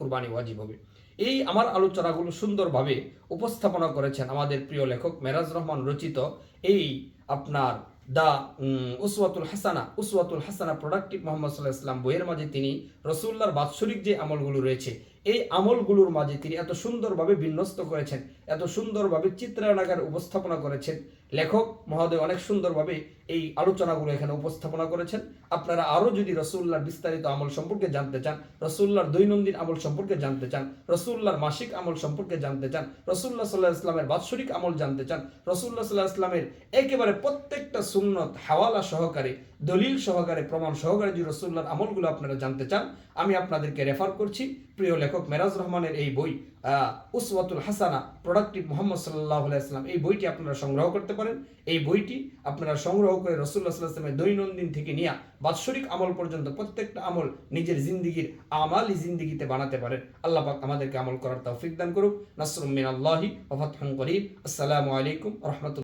কুরবানি ওয়াজিব হবে। এই আমার আলোচনাগুলো সুন্দরভাবে উপস্থাপনা করেছেন আমাদের প্রিয় লেখক মেরাজ রহমান রচিত এই আপনার দা উসওয়াতুল হাসানা উসওয়াতুল হাসানা প্রোডাক্টিভ মোহাম্মদ সাল্লাহ ইসলাম বইয়ের মাঝে তিনি রসুল্লার বাৎসরিক যে আমলগুলো রয়েছে এই আমলগুলোর মাঝে তিনি এত সুন্দরভাবে বিন্যস্ত করেছেন, এত সুন্দরভাবে চিত্রায়নাকার উপস্থাপনা করেছেন। লেখক মহোদয় অনেক সুন্দরভাবে এই আলোচনাগুলো এখানে উপস্থাপনা করেছেন। আপনারা আরও যদি রসুল্লাহর বিস্তারিত আমল সম্পর্কে জানতে চান, রসুল্লাহর দৈনন্দিন আমল সম্পর্কে জানতে চান, রসুল্লাহর মাসিক আমল সম্পর্কে জানতে চান, রসুল্লাহ সাল্লাহ ইসলামের বাৎসরিক আমল জানতে চান, রসুল্লাহ সাল্লাহ ইসলামের একেবারে প্রত্যেকটা সুন্নত হাওয়ালা সহকারে, দলিল সহকারে, প্রমাণ সহকারে যদি রসুল্লাহর আমলগুলো আপনারা জানতে চান, আমি আপনাদেরকে রেফার করছি। প্রিয় লেখক মেরাজ রহমানের এই বই উসওয়াতুল হাসানা প্রোডাক্টিভ মোহাম্মদ সাল্লাহ ইসলাম এই বইটি আপনারা সংগ্রহ করতে পারেন। এই বইটি আপনারা সংগ্রহ করে রসুল্লাহ সাল্লাহ ইসলামের দৈনন্দিন থেকে নিয়ে বাৎসরিক আমল পর্যন্ত প্রত্যেকটা আমল নিজের জিন্দিগির আমালি জিন্দিগিতে বানাতে পারেন। আল্লাহ পাক আমাদেরকে আমল করার তৌফিক দান করুক। নাসরুম মিন আল্লাহি করিম আসসালামু আলাইকুম রহমতুল্লাহ।